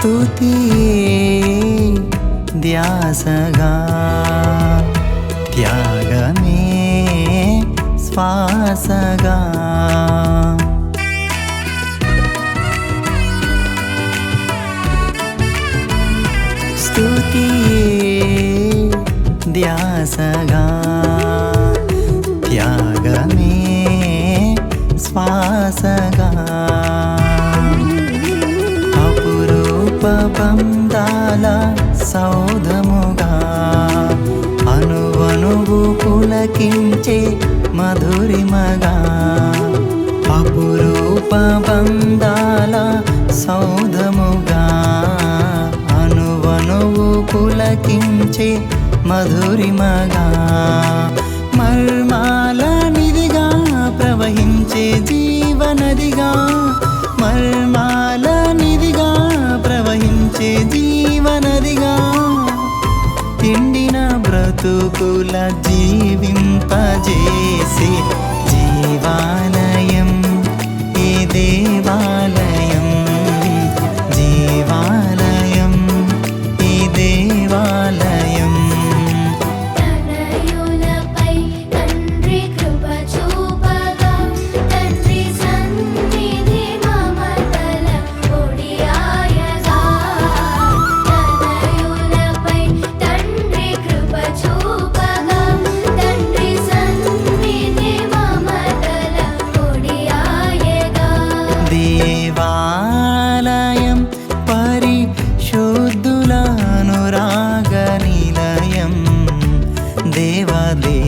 స్తుతియే ధ్యాసగా త్యాగమే శ్వాసగా. స్తుతియే ధ్యాసగా అపురూప సౌధముగా అనువనువు పులకించే మధురిమగా అపురూపబంధాల సౌధముగా అనువనువు పులకించే మధురిమగా మర్మాల నిధిగా ప్రవహించే జీవనదిగా మర్మ జీవనదిగా ఎండిన బ్రతుకుల జీవింపజేసి జీవా దేవాలయం పరిశుద్ధులనురాగ నిలయం. దేవదే